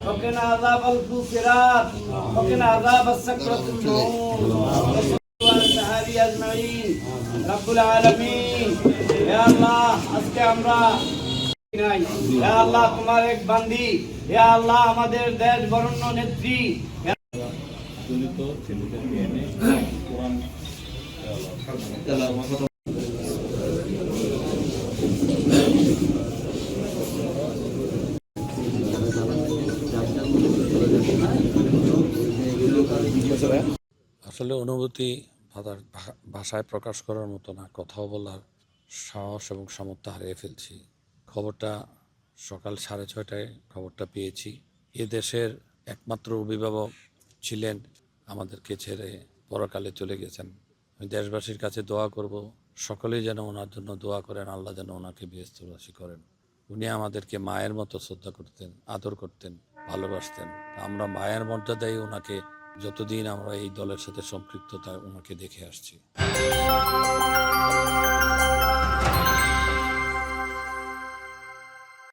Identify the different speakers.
Speaker 1: وقنا عذاب الكفرات وقنا عذاب السكرة الموت والصحابي أجمعين رب العالمين يا الله আজকে আমরা يا الله তোমার এক বান্দি يا الله আমাদের দেশ বরণ্য নেত্রী
Speaker 2: দলিত ছেলেদেরকে এনে কোরআন
Speaker 3: আসলে অনুভূতি ভাষায় প্রকাশ করার মতো না। কথাও বলার সাহস এবং সামর্থ্য হারিয়ে ফেলছি। খবরটা সকাল সাড়ে ছয়টায় খবরটা পেয়েছি। এ দেশের একমাত্র অভিভাবক ছিলেন আমাদেরকে ছেড়ে পরকালে চলে গেছেন। আমি দেশবাসীর কাছে দোয়া করব সকলেই যেন ওনার জন্য দোয়া করেন, আল্লাহ যেন ওনাকে ব্যস্তবাসী করেন। উনি আমাদেরকে মায়ের মতো শ্রদ্ধা করতেন, আদর করতেন, ভালোবাসতেন। আমরা মায়ের মর্যাদায় ওনাকে যতদিন আমরা এই দলের সাথে সম্পৃক্ততা ওনাকে দেখে আসছি।